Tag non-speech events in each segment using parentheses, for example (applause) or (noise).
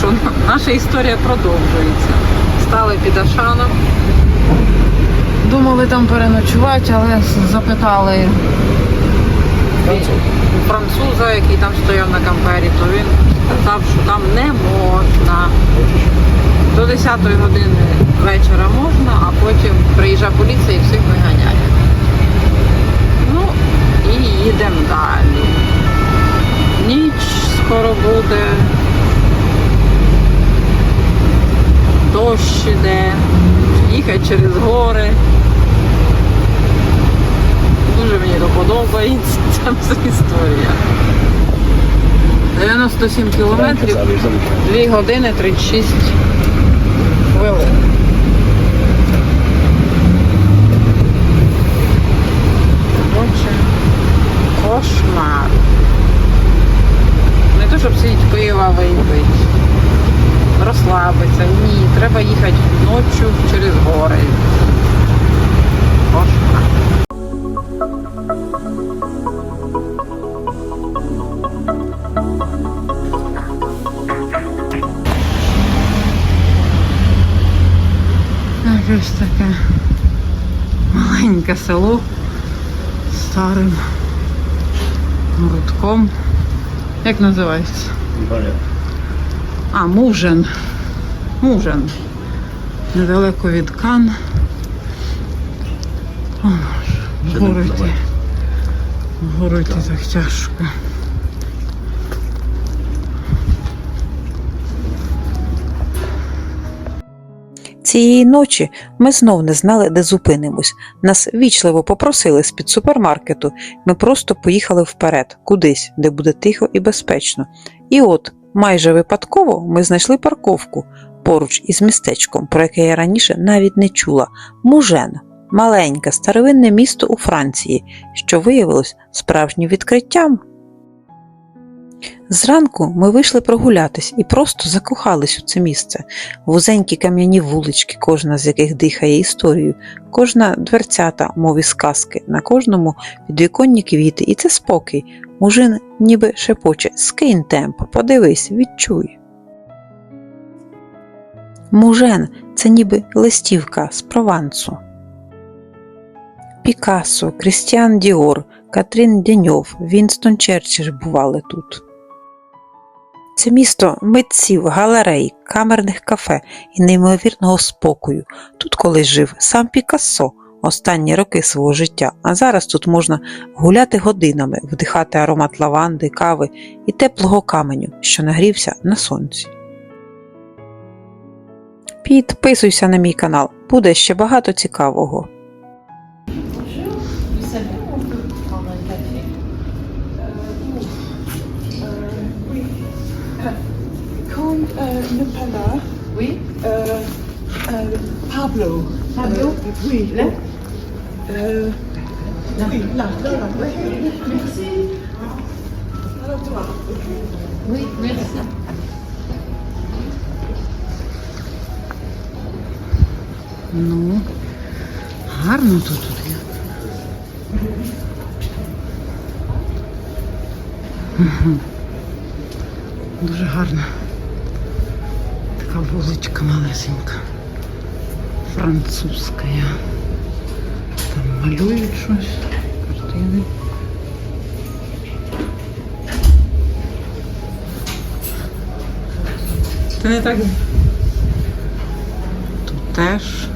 що наша історія продовжується. Стали під Ашаном. Думали там переночувати, але запитали француза, який там стояв на кампері, то він сказав, що там не можна. До 10 години вечора можна, а потім приїжджає поліція і всіх виганяє. Ну і їдемо далі. Ніч скоро буде. Дощ іде, їхати через гори. Дуже мені то подобається (laughs) ця історія. 97 кілометрів, 2 години 36 хвилин. Кошмар. Не то, щоб сидіти пива випити, розслабитися. Ні, треба їхати ночі через гори. Кошмар. Якесь таке маленьке село з старим городком. Як називається? А, Мужен. Мужен. Недалеко від Кан. О. Вгору йти так тяжко. Цієї ночі ми знов не знали, де зупинимось. Нас вічливо попросили з-під супермаркету. Ми просто поїхали вперед, кудись, де буде тихо і безпечно. І от, майже випадково, ми знайшли парковку поруч із містечком, про яке я раніше навіть не чула. Мужен. Маленьке старовинне місто у Франції, що виявилось справжнім відкриттям. Зранку ми вийшли прогулятись і просто закохались у це місце. Вузенькі кам'яні вулички, кожна з яких дихає історією, кожна дверцята, мов із казки, на кожному підвіконні квіти, і це спокій. Мужин ніби шепоче скинь темп, подивись, відчуй. Мужен це ніби листівка з Провансу. Пікассо, Крістіан Діор, Катрін Деньов, Вінстон Черчилль бували тут. Це місто митців, галерей, камерних кафе і неймовірного спокою. Тут колись жив сам Пікассо останні роки свого життя, а зараз тут можна гуляти годинами, вдихати аромат лаванди, кави і теплого каменю, що нагрівся на сонці. Підписуйся на мій канал, буде ще багато цікавого. le pala. Oui. Euh, euh, Pablo. Pablo Euh, Oui. Là Euh, oui, là, là, là. oui. Merci. Alors, toi. Oui, merci. Ну, гарно тут. тут є. Мгм. Дуже гарно. Така вуличка малесенька. Французька. Там малюють щось, картини. Це не так. Тут теж.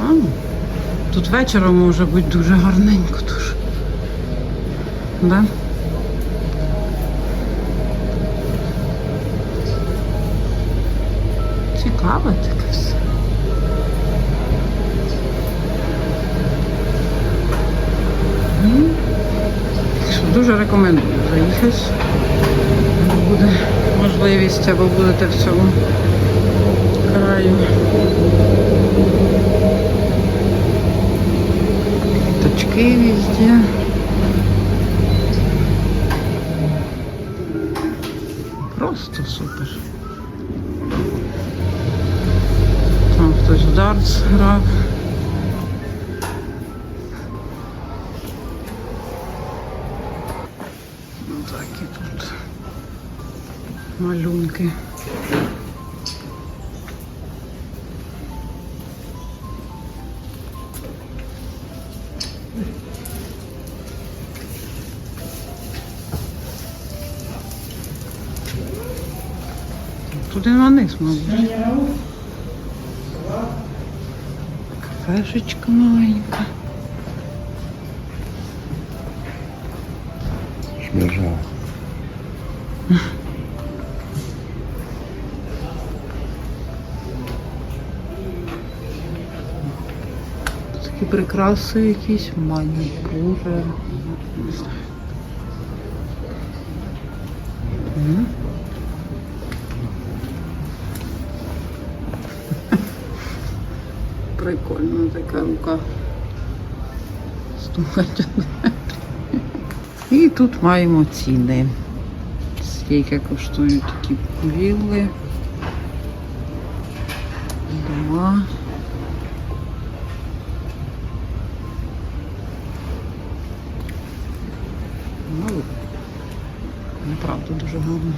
А, тут вечором може бути дуже гарненько дуже. Да? Цікаве таке все. Дуже рекомендую заїхати. Буде можливість або будете в цьому краю. Точки везде. Хтось в дартс грав. Такі тут малюнки. Туди на низ, мабуть. Кафешечка маленька. Шмержа. Такі прикраси якісь, манікури. Прикольно така рука. Стукать. І тут маємо ціни. Скільки коштують такі вілли. Дома. Ну, направду дуже гарно.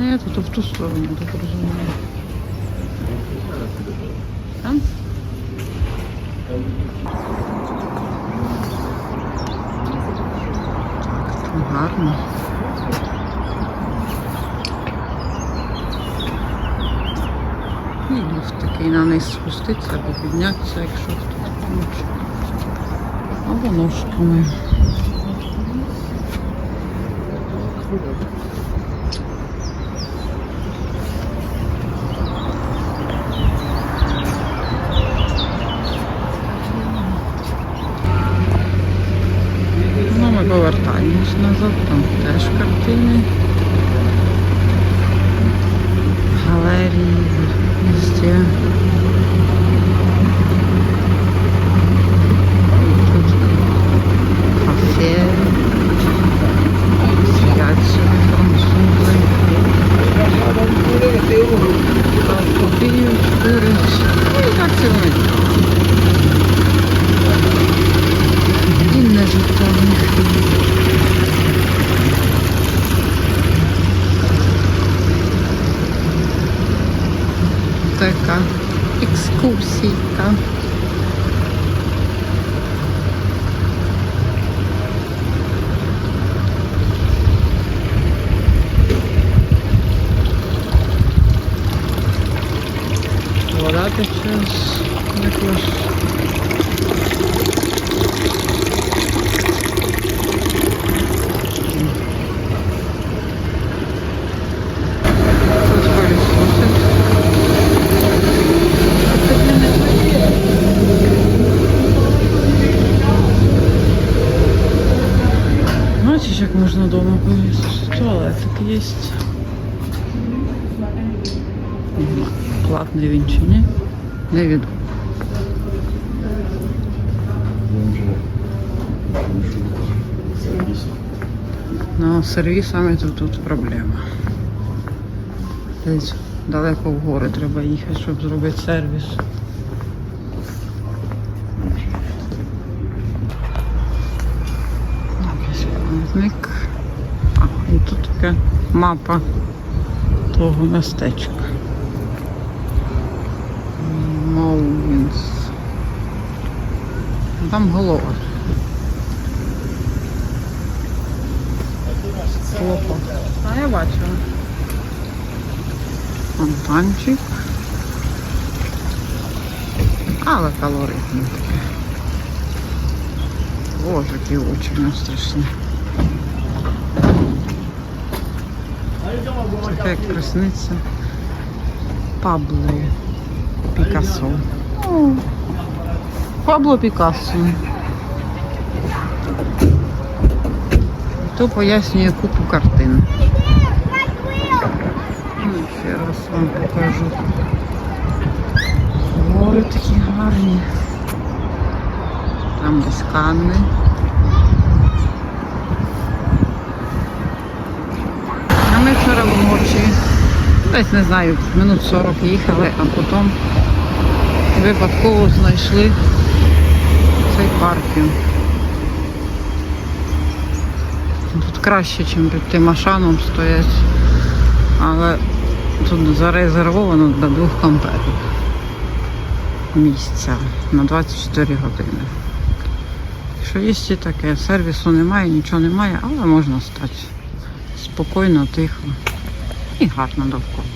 Ну, я тут в ту сторону, так розумію. Там? Гарно. І ліфт такий на низ спуститься або піднятися, якщо хтось хоче. Або ножками. Ну, ми повертаємось назад, там теж картини. Галерії везде. Тут кафе. Сидять собі французи. Копіють, курять. Ну і так це вони. Інне життя в них. Така екскурсійка. Вода тече з якогось Тут пылесосы. Бачиш, як можна вдома повісити? Туалетик є. Платний він чи ні? Не відомо. Ну, з сервісами тут, тут проблема. Десь далеко в гори треба їхати, щоб зробити сервіс. Якийсь. А, і тут така мапа того містечка. Моуінс. Там голова. Плохо. А я бачила. Фонтанчик. Але калоритне таке. Боже, які очі нього страшні. Така як красниця. Пабло Пікассо. Пабло Пікассо. То пояснює купу картин. Ну, ще раз вам покажу. Гори такі гарні. Там десь канни. А ми вчора вночі, десь не знаю, минут 40 їхали, а потім випадково знайшли цей паркінг. Тут краще, ніж під тим Ашаном стоять. Але тут зарезервовано для двох камперів. Місця на 24 години. Що є і таке, сервісу немає, нічого немає, але можна стати спокійно, тихо і гарно довкола.